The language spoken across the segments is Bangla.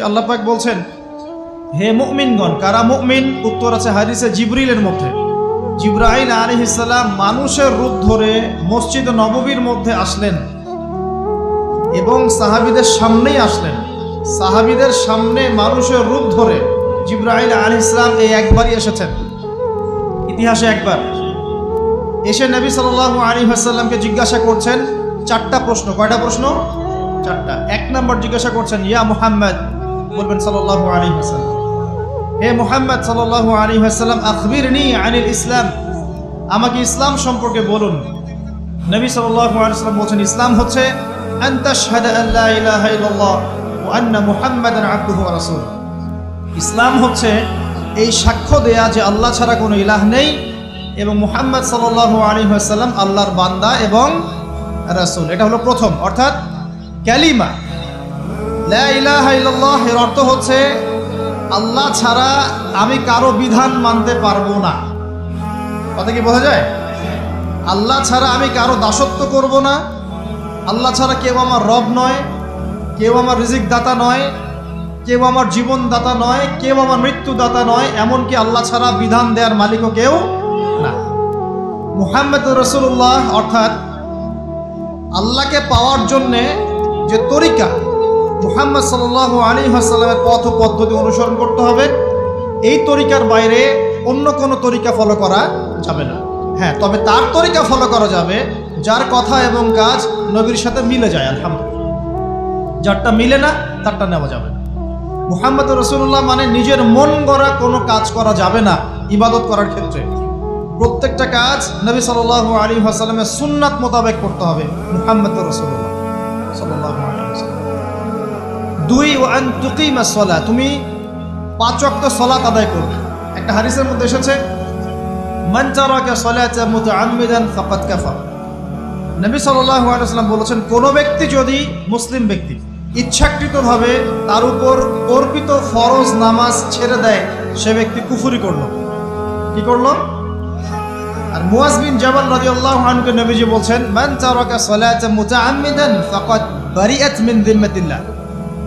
আল্লাহ পাক বলছেন, হে মুমিনগণ, কারা মুমিন? উত্তর আছে হাদিসে জিবরিলের মধ্যে। মানুষের রূপ ধরে মসজিদ নববীর মধ্যে আসলেন এবং সাহাবীদের সামনেই আসলেন। সাহাবীদের সামনে মানুষের রূপ ধরে আলাইহিসসালাম এই একবারই এসেছেন। ইতিহাসে একবার। এসে নবী সাল্লাল্লাহু আলাইহি ওয়াসাল্লামকে জিজ্ঞাসা করছেন, চারটা প্রশ্ন। কয়টা প্রশ্ন? চারটা। এক নম্বর জিজ্ঞাসা করছেন, ইয়া মুহাম্মদ বলবেন সাল্লাল্লাহু আলাইহি ওয়াসাল্লাম। হে মুহাম্মদ সাল্লাল্লাহু আলাইহি ওয়াসাল্লাম, আখবিরনি আনিল ইসলাম। আমাকে ইসলাম সম্পর্কে বলুন। নবী সাল্লাল্লাহু আলাইহি ওয়াসাল্লাম বলছেন, ইসলাম হচ্ছে ইসলাম হচ্ছে এই সাক্ষ্য দেয়া যে আল্লাহ ছাড়া কোনো ইলাহ নেই এবং মুহাম্মদ সাল্লাল্লাহু আলাইহি ওয়াসাল্লাম আল্লাহর বান্দা এবং রাসূল। এটা হলো প্রথম, অর্থাৎ ক্যালিমা। এর অর্থ হচ্ছে, আল্লাহ ছাড়া আমি কারও বিধান মানতে পারব না। কথা কি বোঝা যায়? আল্লাহ ছাড়া আমি কারও দাসত্ব করব না। আল্লাহ ছাড়া কেউ আমার রব নয়, কেউ আমার রিজিক দাতা নয়, কেউ আমার জীবন দাতা নয়, কেউ আমার মৃত্যু দাতা নয়, এমনকি আল্লাহ ছাড়া বিধান দেওয়ার মালিকও কেউ না। মুহাম্মদ রসুল্লাহ অর্থাৎ আল্লাহকে পাওয়ার জন্যে যে তরিকা মুহাম্মদ সাল্লাহ আলী হাসাল্লামের পথ পদ্ধতি অনুসরণ করতে হবে। এই তরিকার বাইরে অন্য কোনো তরিকা ফলো করা যাবে না। হ্যাঁ তবে তার তরিকা ফলো করা যাবে, যার কথা এবং কাজ নবীর সাথে মিলে যায়, আলহামদুলিল্লাহ। যারটা মিলে না, তারটা নেওয়া যাবে না। মুহাম্মদ রসুল্লাহ মানে নিজের মন গড়া কোনো কাজ করা যাবে না, ইবাদত করার ক্ষেত্রে। প্রত্যেকটা কাজ নবী সাল আলী হাসালামের সুন্নাত মোতাবেক করতে হবে, মুহাম্মদ রসুল্লাহ সাল্লাহ দুই ওয়ান তুকিমা সলা তুমি পাঁচ ওয়াক্ত সলাত আদায় করবে একটা হারিসের মধ্যে এসেছে, মান তারাকা সালাতা মুতাআম্মিদান ফাকাদ কাফার নবী বলেছেন, কোন ব্যক্তি যদি মুসলিম ব্যক্তি ইচ্ছাকৃতভাবে তার উপর অর্পিত ফরজ নামাজ ছেড়ে দেয়, সে ব্যক্তি কুফুরি করল। কি করল? আর মুয়াজ বিন জাবাল রাদিয়াল্লাহু আনহুকে নবীজি বলছেন, মান তারাকা সালাতা মুতাআম্মিদান ফাকাদ বারিআত মিন যিম্মাতিল্লাহ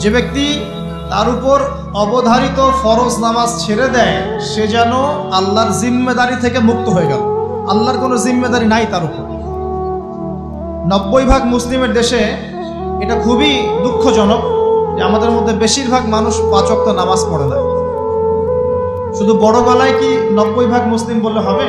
যে ব্যক্তি তার উপর অবধারিত ফরজ নামাজ ছেড়ে দেয়, সে যেন আল্লাহর জিম্মেদারি থেকে মুক্ত হয়ে গেল। আল্লাহর কোনো জিম্মেদারি নাই তার উপর। নব্বই ভাগ মুসলিমের দেশে এটা খুবই দুঃখজনক যে আমাদের মধ্যে বেশিরভাগ মানুষ পাঁচক্ত নামাজ পড়ে না। শুধু বড় গলায় কি নব্বই ভাগ মুসলিম বললে হবে?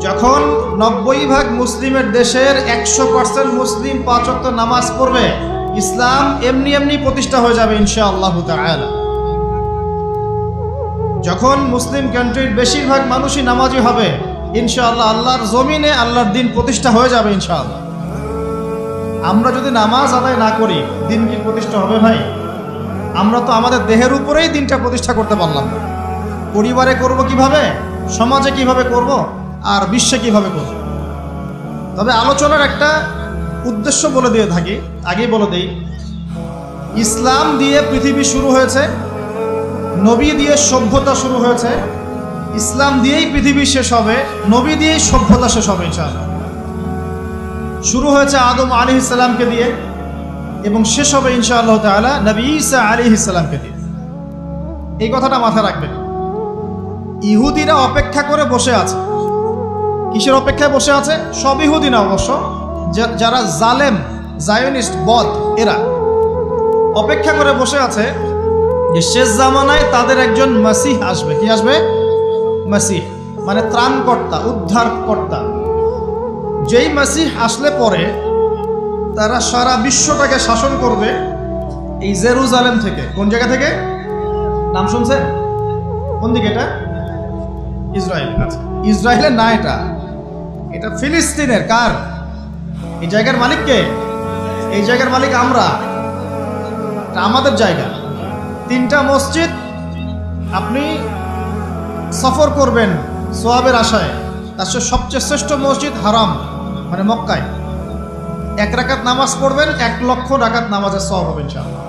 যখন নব্বই ভাগ মুসলিমের দেশের একশো পার্সেন্ট মুসলিম পাঁচক্ত নামাজ পড়বে ইসলাম এমনি এমনি প্রতিষ্ঠা হয়ে যাবে ইনশা আল্লাহ যখন মুসলিম কান্ট্রির বেশিরভাগ মানুষই নামাজি হবে, ইনশাআল্লাহ আল্লাহর জমিনে আল্লাহর দিন প্রতিষ্ঠা হয়ে যাবে ইনশাআল্লাহ। আমরা যদি নামাজ আদায় না করি, দিন কি প্রতিষ্ঠা হবে ভাই? আমরা তো আমাদের দেহের উপরেই দিনটা প্রতিষ্ঠা করতে পারলাম পরিবারে করব কীভাবে? সমাজে কীভাবে করব? আর বিশ্বে কীভাবে করব? তবে আলোচনার একটা উদ্দেশ্য বলে দিয়ে থাকি, আগেই বলে দিই। ইসলাম দিয়ে পৃথিবী শুরু হয়েছে, নবী দিয়ে সভ্যতা শুরু হয়েছে। ইসলাম দিয়েই পৃথিবী শেষ হবে, নবী দিয়েই সভ্যতা শেষ হবে, ইনশাআল্লাহ। শুরু হয়েছে আদম আলী ইসলামকে দিয়ে এবং শেষ হবে, ইনশাআল্লাহ তাআলা, নবী ঈসা আলী ইসলামকে দিয়ে। এই কথাটা মাথায় রাখবেন। ইহুদিরা অপেক্ষা করে বসে আছে। কিসের অপেক্ষায় বসে আছে? সব ইহুদি না অবশ্য। যারা জালেম, জায়নিস্ট, বদ, এরা অপেক্ষা করে বসে আছে যে শেষ জামানায় তাদের একজন মাসিহ আসবে। কি আসবে? মাসিহ মানে ত্রাণকর্তা, উদ্ধারকর্তা। যেই মাসিহ আসলে পরে তারা সারা বিশ্বটাকে শাসন করবে এই জেরুজালেম থেকে। কোন জায়গা থেকে? নাম শুনছেন? কোন দিকে এটা? ইসরায়েল। আচ্ছা ইসরায়েলের না এটা। এটা ফিলিস্তিনের, কার? এই জায়গার মালিক কে? এই জায়গার মালিক আমরা। আমাদের জায়গা। তিনটা মসজিদ আপনি সফর করবেন সোয়াবের আশায়। তার সবচেয়ে শ্রেষ্ঠ মসজিদ হারাম মানে মক্কায়। এক রাকাত নামাজ পড়বেন, এক লক্ষ রাকাত নামাজের সব হবে ইনশাআল্লাহ।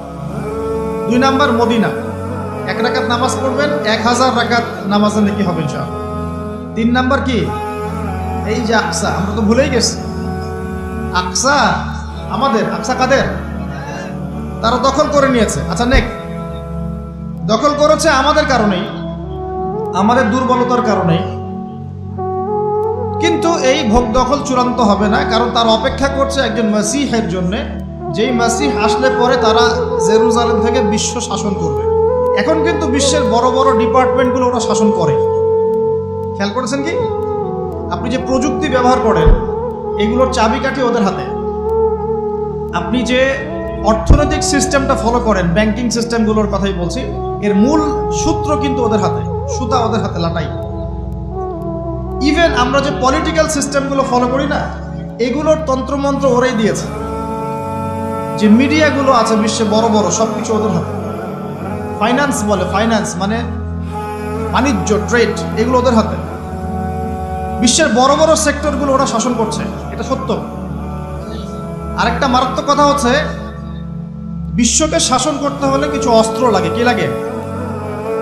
দুই নাম্বার মদিনা। এক রাকাত নামাজ পড়বেন, এক হাজার রাকাত নামাজের নাকি হবে ইনশাআল্লাহ। তিন নাম্বার কি? এই যে আকসা, আমরা তো ভুলেই গেছি। আকসা, আমাদের, আকসা কাদের? তারা দখল করে নিয়েছে। আচ্ছা নেক। দখল করেছে আমাদের কারণেই, আমাদের দুর্বলতার কারণেই। কিন্তু এই ভোগ দখল চূড়ান্ত হবে না, কারণ তার অপেক্ষা করছে একজন মাসিহের জন্য, যেই মাসিহ আসলে পরে তারা জেরুজালেম থেকে বিশ্ব শাসন করবে। এখন কিন্তু বিশ্বের বড় বড় ডিপার্টমেন্টগুলো ওরা শাসন করে। খেয়াল করেছেন কি? আপনি যে প্রযুক্তি ব্যবহার করেন এগুলোর চাবিকাঠি ওদের হাতে। আপনি যে অর্থনৈতিক সিস্টেমটা ফলো করেন ব্যাংকিং সিস্টেমগুলোর কথাই বলছি, এর মূল সূত্র কিন্তু ওদের হাতে, সুতা ওদের হাতে, লাটাই। ইভেন আমরা যে পলিটিক্যাল সিস্টেমগুলো ফলো করি না, এগুলোর তন্ত্রমন্ত্র ওরাই দিয়েছে। যে মিডিয়াগুলো আছে বিশ্বে বড় বড় সব কিছু ওদের হাতে। ফাইন্যান্স বলে ফাইন্যান্স মানে বাণিজ্য ট্রেড এগুলো ওদের হাতে। বিশ্বের বড় বড় সেক্টরগুলো ওরা শাসন করছে। এটা সত্য। আরেকটা মারাত্মক কথা হচ্ছে, বিশ্বকে শাসন করতে হলে কিছু অস্ত্র লাগে। কি লাগে?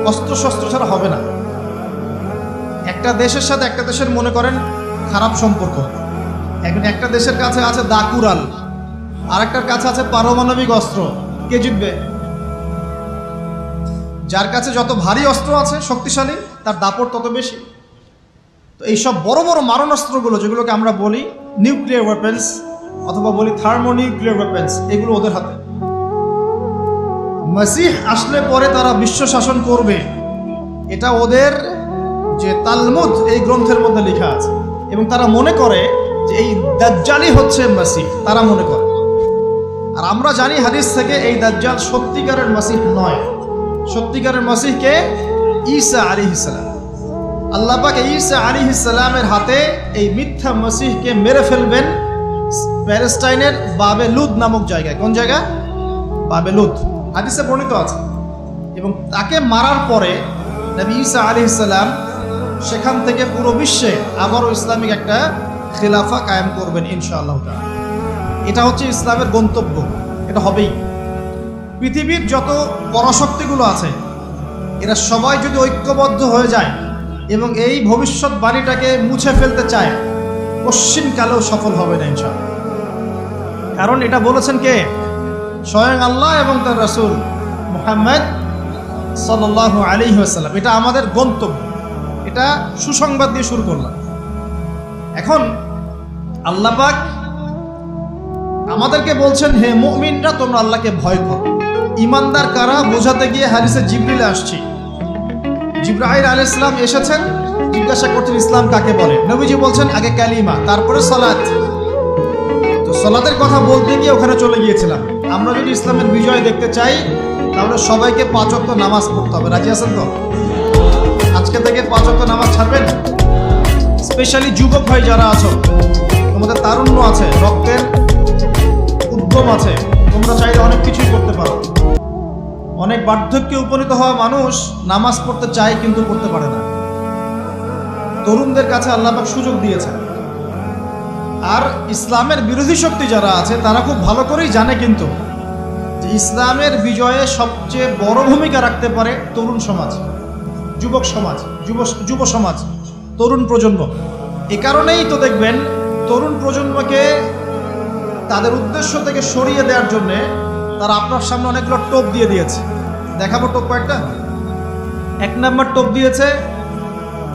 অস্ত্র শস্ত্র ছাড়া হবে না। একটা দেশের সাথে একটা দেশের মনে করেন, খারাপ সম্পর্ক। এখন একটা দেশের কাছে আছে দাকুরাল আর একটার কাছে আছে পারমাণবিক অস্ত্র। কে জিতবে? যার কাছে যত ভারী অস্ত্র আছে, শক্তিশালী, তার দাপট তত বেশি। তো এইসব বড় বড় মারণাস্ত্রগুলো যেগুলোকে আমরা বলি নিউক্লিয়ার ওয়েপেন্স অথবা বলি থার্মো নিউক্লিয়ার ওয়েপেন্স এগুলো ওদের হাতে। মসিহ আসলে পরে তারা বিশ্ব শাসন করবে। এটা ওদের যে তালমুদ, এই গ্রন্থের মধ্যে লেখা আছে। এবং তারা মনে করে যে এই দাজ্জালই হচ্ছে মাসিহ, তারা মনে করে। আর আমরা জানি হাদিস থেকে এই দাজ্জাল সত্যিকারের মাসিহ নয়। সত্যিকারের মাসিহকে ঈসা আলী ইসলাম আল্লাহ পাক ঈসা আলী ইসলামের হাতে এই মিথ্যা মসিহকে মেরে ফেলবেন প্যালেস্টাইনের বাবে লুদ নামক জায়গায়। কোন জায়গা? বাবে লুদ হাদিসে বর্ণিত আছে। এবং তাকে মারার পরে নবী ঈসা আলী ইসলাম সেখান থেকে পুরো বিশ্বে আবারও ইসলামিক একটা খিলাফা কায়েম করবেন ইনশাআল্লাহ। এটা হচ্ছে ইসলামের গন্তব্য। এটা হবেই। পৃথিবীর যত পরাশক্তিগুলো আছে, এরা সবাই যদি ঐক্যবদ্ধ হয়ে যায় এবং এই ভবিষ্যৎবাণীটাকে মুছে ফেলতে চায়। পশ্চিমকালেও সফল হবে না ইনশাআল্লাহ। কারণ এটা বলেছেন কে? স্বয়ং আল্লাহ এবং তার রাসূল মুহাম্মদ সাল্লাল্লাহু আলী ওয়াসাল্লাম। এটা আমাদের গন্তব্য। এটা সুসংবাদ দিয়ে শুরু করলাম। এখন আল্লাহ পাক আমাদেরকে বলছেন, হে মুমিনরা, তোমরা আল্লাহকে ভয় করো। ইমানদার কারা? বোঝাতে গিয়ে হারিসে জিবরিলে আসছি। জিব্রাহিল আলাইহিস ইসলাম এসেছেন, জিজ্ঞাসা করছেন ইসলাম কাকে বলে? নবীজি বলছেন, আগে কালিমা, তারপরে সালাত। তো সালাতের কথা বলতে গিয়ে ওখানে চলে গিয়েছিলাম। আমরা যদি ইসলামের বিজয় দেখতে চাই, তাহলে সবাইকে পাঁচ নামাজ পড়তে হবে। রাজি আছেন তো? আজকে থেকে পাঁচ নামাজ ছাড়বেন? স্পেশালি যুবক ভাই যারা আছো, তোমাদের তারুণ্য আছে, রক্তের উদ্যম আছে। তোমরা চাইলে অনেক কিছুই করতে পারো। অনেক বার্ধক্যে উপনীত হওয়া মানুষ নামাজ পড়তে চায় কিন্তু পড়তে পারে না। তরুণদের কাছে আল্লাপাক সুযোগ দিয়েছেন। আর ইসলামের বিরোধী শক্তি যারা আছে, তারা খুব ভালো করেই জানে কিন্তু যে ইসলামের বিজয়ে সবচেয়ে বড় ভূমিকা রাখতে পারে তরুণ সমাজ, যুবক সমাজ, যুব যুব সমাজ, তরুণ প্রজন্ম। এ কারণেই তো দেখবেন তরুণ প্রজন্মকে তাদের উদ্দেশ্য থেকে সরিয়ে দেওয়ার জন্য তারা আপনার সামনে অনেকগুলো টোপ দিয়ে দিয়েছে। দেখাবো টোপ কয়েকটা। এক নম্বর টোপ দিয়েছে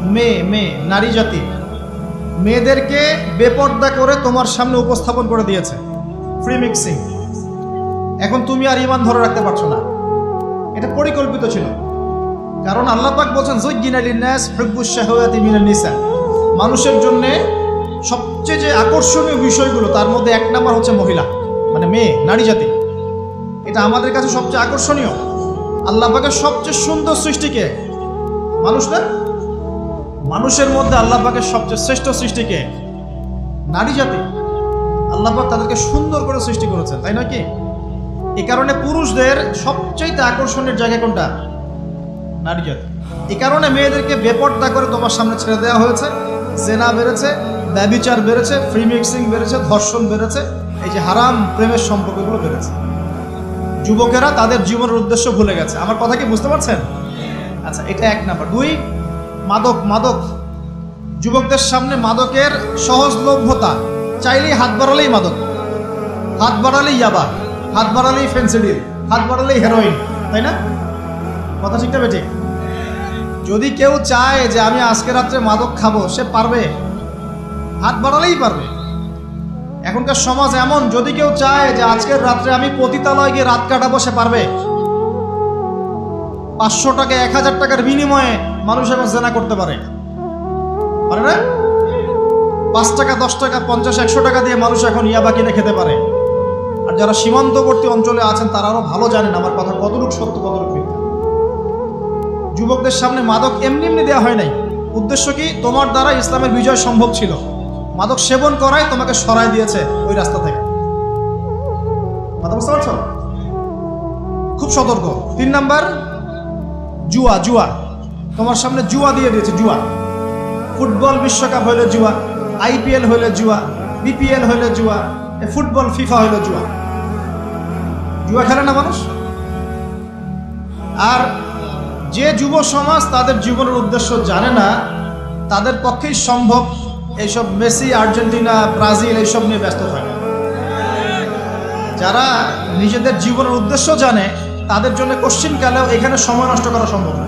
মেয়ে মেয়ে, নারী জাতি। মেয়েদেরকে বেপর্দা করে তোমার সামনে উপস্থাপন করে দিয়েছে। ফ্রি মিক্সিং এখন তুমি আর ইমান ধরে রাখতে পারছ না। এটা পরিকল্পিত ছিল। কারণ আল্লাহ পাক বলছেন জুজ্জিনা লিন্নাস হুব্বুশ শাহওয়াতি মিনান নিসা। মানুষের জন্য সবচেয়ে যে আকর্ষণীয় বিষয়গুলো, তার মধ্যে এক নাম্বার হচ্ছে মহিলা মানে মেয়ে, নারী জাতি। এটা আমাদের কাছে সবচেয়ে আকর্ষণীয়। আল্লাহ পাকের সবচেয়ে সুন্দর সৃষ্টিকে মানুষ মানুষের মধ্যে আল্লাহ পাকের সবচেয়ে শ্রেষ্ঠ সৃষ্টিকে নারী জাতি। আল্লাহ পাক তাদেরকে সুন্দর করে সৃষ্টি করেছেন, তাই নয় কি? এই কারণে পুরুষদের সবচাইতে আকর্ষণের জায়গা কোনটা? নারী জাতি। এ কারণে মেয়েদেরকে বেপর্দা করে তোমার সামনে ছেড়ে দেওয়া হয়েছে। জেনা বেড়েছে, ব্যবিচার বেড়েছে, ফ্রি মিক্সিং বেড়েছে, ধর্ষণ বেড়েছে, এই যে হারাম প্রেমের সম্পর্কগুলো বেড়েছে। যুবকেরা তাদের জীবনের উদ্দেশ্য ভুলে গেছে। আমার কথা কি বুঝতে পারছেন? আচ্ছা এটা এক নাম্বার। দুই, মাদক মাদক। যুবকদের সামনে মাদকের সহজলভ্যতা চাইলেই হাত বাড়ালেই মাদক। হাত বাড়ালেই ইয়াবা। হাত বাড়ালেই ফেন্সিডিল। হাত বাড়ালেই হেরোইন। তাই না? কথা ঠিকটা বেটে যদি কেউ চায় যে আমি আজকে রাত্রে মাদক খাব, সে পারবে? হাত বাড়ালেই পারবে। এখনকার সমাজ এমন, যদি কেউ চায় যে আজকের রাত্রে আমি পতিতালয় গিয়ে রাত কাটাবো, সে পারবে। পাঁচশো টাকা, এক হাজার টাকার বিনিময়ে মানুষ এখন জেনা করতে পারে। পারে না? পাঁচ টাকা, দশ টাকা, পঞ্চাশ, একশো টাকা দিয়ে মানুষ এখন ইয়াবা কিনে খেতে পারে। আর যারা সীমান্তবর্তী অঞ্চলে আছেন, তারা আরও ভালো জানেন, আমার কথা কতটুকু সত্য, কতটুকু যুবকদের সামনে মাদক এমনি এমনি দেওয়া হয় নাই। উদ্দেশ্য কি? তোমার দ্বারা ইসলামের বিজয় সম্ভব ছিল। মাদক সেবন করাই তোমাকে সরাই দিয়েছে ওই রাস্তা থেকে। কথা বুঝতে পারছ? খুব সতর্ক। তিন নাম্বার, জুয়া জুয়া। তোমার সামনে জুয়া দিয়ে দিয়েছে, জুয়া। ফুটবল বিশ্বকাপ হইলে জুয়া, আইপিএল হইলে জুয়া, বিপিএল হইলে জুয়া ফুটবল, ফিফা হইলে জুয়া। জুয়া খেলে না মানুষ? আর যে যুব সমাজ তাদের জীবনের উদ্দেশ্য জানে না, তাদের পক্ষেই সম্ভব এইসব মেসি, আর্জেন্টিনা, ব্রাজিল এইসব নিয়ে ব্যস্ত থাকে। যারা নিজেদের জীবনের উদ্দেশ্য জানে, তাদের জন্য কোশ্চিনকালেও এখানে সময় নষ্ট করা সম্ভব না।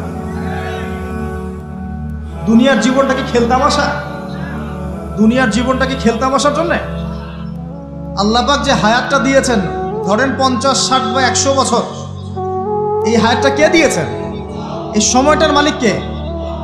দুনিয়ার জীবনটা কি খেলতামাশা দুনিয়ার জীবনটা কি খেলতামাশার জন্যে। আল্লাপাক যে হায়াতটা দিয়েছেন, ধরেন পঞ্চাশ, ষাট বা একশো বছর, এই হায়াতটা কে দিয়েছেন? এই সময়টার মালিক কে?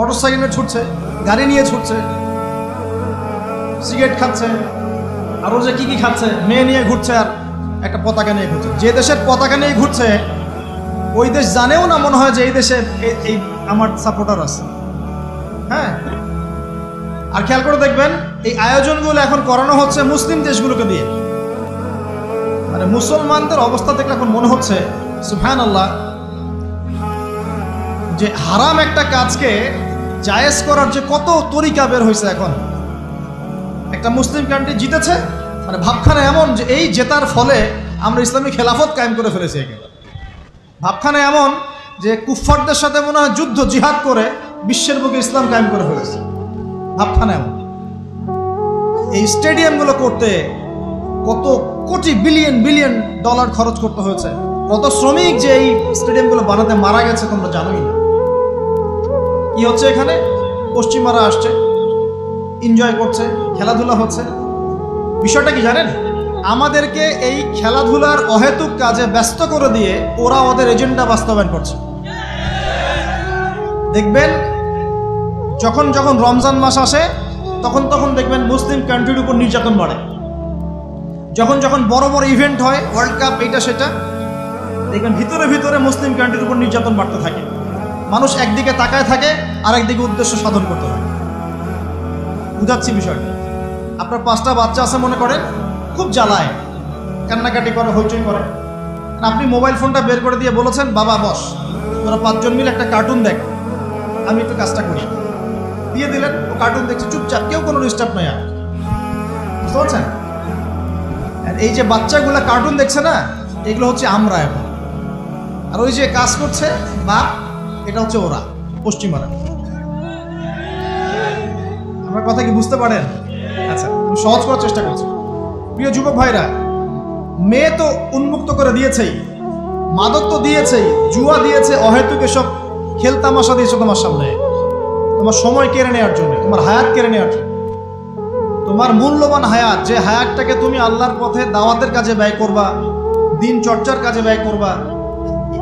মোটর সাইকেলে ছুটছে, গাড়ি নিয়ে ছুটছে, সিগারেট খাচ্ছে আরও যে কী কী খাচ্ছে, মেয়ে নিয়ে ঘুরছে আর একটা পতাকা নিয়ে ঘুরছে। যে দেশের পতাকা নিয়ে ঘুরছে, ওই দেশ জানেও না মনে হয় যে এই দেশে এই- আমার সাপোর্টার আছে। হ্যাঁ? আর খেয়াল করে দেখবেন, এই আয়োজনগুলো এখন করানো হচ্ছে মুসলিম দেশগুলোকে দিয়ে। মানে মুসলমানদের অবস্থা দেখলে এখন মনে হচ্ছে সুফান আল্লাহ যে হারাম একটা কাজকে জায়েজ করার যে কত তরিকা বের হয়েছে এখন। একটা মুসলিম কান্ট্রি জিতেছে মানে ভাবখানা এমন যে এই জেতার ফলে আমরা ইসলামী খেলাফত কায়েম করে ফেলেছি একে। ভাবখানা এমন যে কুফফারদের সাথে মনে হয় যুদ্ধ, জিহাদ করে বিশ্বের বুকে ইসলাম কায়েম করে ফেলেছে। ভাবখানা এমন। এই স্টেডিয়ামগুলো করতে কত কোটি বিলিয়ন বিলিয়ন ডলার খরচ করতে হয়েছে। কত শ্রমিক যে এই স্টেডিয়ামগুলো বানাতে মারা গেছে তোমরা জানোই না। কি হচ্ছে এখানে? পশ্চিমারা আসছে এনজয় করছে, খেলাধুলা হচ্ছে। বিষয়টা কি জানেন? আমাদেরকে এই খেলাধুলার অহেতুক কাজে ব্যস্ত করে দিয়ে ওরা ওদের এজেন্ডা বাস্তবায়ন করছে। দেখবেন, যখন যখন রমজান মাস আসে, তখন তখন দেখবেন মুসলিম কান্ট্রির উপর নির্যাতন বাড়ে। যখন যখন বড় বড় ইভেন্ট হয় ওয়ার্ল্ড কাপ এটা সেটা, দেখবেন ভিতরে ভিতরে মুসলিম কান্ট্রির উপর নির্যাতন বাড়তে থাকে। মানুষ একদিকে তাকায় থাকে আর একদিকে উদ্দেশ্য সাধন করতে থাকে। বুঝাচ্ছি বিষয়টা। আপনার পাঁচটা বাচ্চা আছে মনে করেন, খুব জ্বালায়, কান্নাকাটি করে, হইচই করে। আপনি মোবাইল ফোনটা বের করে দিয়ে বলেছেন, বাবা, বস, তোরা পাঁচজন মিলে একটা কার্টুন দেখ, আমি একটু কাজটা করি। দিয়ে দিলেন, ও কার্টুন দেখছে, চুপচাপ, কেউ কোনো ডিস্টার্ব নয় আর। বুঝতে পারছেন? আর এই যে বাচ্চাগুলা কার্টুন দেখছে না, এগুলো হচ্ছে আমরা এখন। আর ওই যে কাজ করছে, বাপ এটা হচ্ছে ওরা পশ্চিমারা আমার কথা কি বুঝতে পারেন? আচ্ছা সহজ করার চেষ্টা করছি। প্রিয় যুবক ভাইরা, মেয়ে তো উন্মুক্ত করে দিয়েছেই, মাদক তো দিয়েছেই, জুয়া দিয়েছে, অহেতুক এসব খেলতামাশা দিয়েছে তোমার সামনে। তোমার সময় কেড়ে নেওয়ার জন্য, তোমার হায়াত কেড়ে নেওয়ার জন্য। তোমার মূল্যবান হায়াত, যে হায়াতটাকে তুমি আল্লাহর পথে দাওয়াতের কাজে ব্যয় করবা, দিন চর্চার কাজে ব্যয় করবা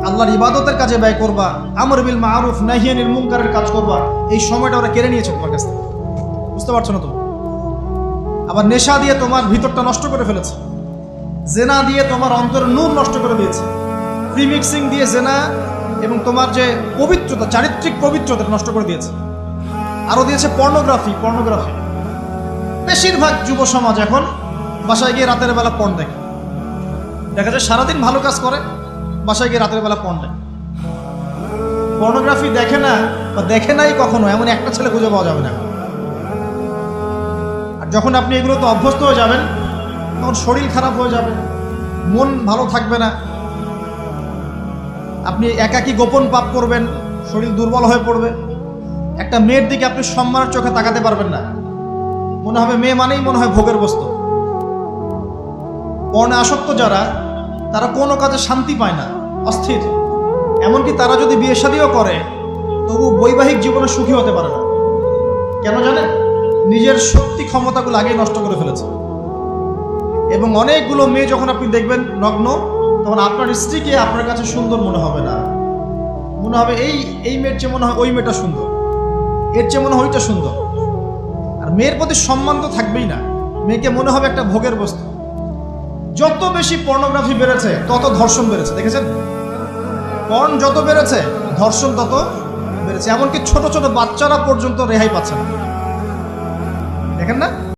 আল্লাহর ইবাদতের কাজে ব্যয় করবা, আমর বিল মারুফ নাহিয়ানিল মুনকারের কাজ করবা, এই সময়টা ওরা কেড়ে নিয়েছে তোমার কাছ থেকে। বুঝতে পারছ না তুমি? আবার নেশা দিয়ে তোমার ভিতরটা নষ্ট করে ফেলেছে। জেনা দিয়ে তোমার অন্তর নূর নষ্ট করে দিয়েছে। প্রিমিক্সিং দিয়ে জেনা এবং তোমার যে পবিত্রতা, চারিত্রিক পবিত্রতা নষ্ট করে দিয়েছে। আরও দিয়েছে পর্নোগ্রাফি পর্নোগ্রাফি। বেশিরভাগ যুব সমাজ এখন বাসায় গিয়ে রাতের বেলা পর্ন দেখে। দেখা যায় সারাদিন ভালো কাজ করে বাসায় গিয়ে রাতের বেলা পণ পর্নোগ্রাফি দেখে না বা দেখে নাই কখনো, এমন একটা ছেলে খুঁজে পাওয়া যাবে না। আর যখন আপনি এগুলোতে অভ্যস্ত হয়ে যাবেন, তখন শরীর খারাপ হয়ে যাবে, মন ভালো থাকবে না। আপনি একাকী গোপন পাপ করবেন, শরীর দুর্বল হয়ে পড়বে। একটা মেয়ের দিকে আপনি সম্মানের চোখে তাকাতে পারবেন না। মনে হবে মেয়ে মানেই মনে হয় ভোগের বস্তু। পর্ণে আসক্ত যারা তারা কোনো কাজে শান্তি পায় না, অস্থির। এমনকি তারা যদি বিয়ে শাদিও করে, তবু বৈবাহিক জীবনে সুখী হতে পারে না। কেন জানেন? নিজের শক্তি ক্ষমতাগুলো আগেই নষ্ট করে ফেলেছে। এবং অনেকগুলো মেয়ে যখন আপনি দেখবেন নগ্ন, তখন আপনার স্ত্রীকে আপনার কাছে সুন্দর মনে হবে না। মনে হবে এই এই মেয়ের চেয়ে মনে হয় ওই মেয়েটা সুন্দর। এর চেয়ে মনে হয় ওইটা সুন্দর। আর মেয়ের প্রতি সম্মান তো থাকবেই না। মেয়েকে মনে হবে একটা ভোগের বস্তু। যত বেশি পর্নোগ্রাফি বেড়েছে, তত ধর্ষণ বেড়েছে। দেখেছেন? পর্ন যত বেড়েছে, ধর্ষণ তত বেড়েছে। এমনকি ছোট ছোট বাচ্চারা পর্যন্ত রেহাই পাচ্ছে না। দেখেন না?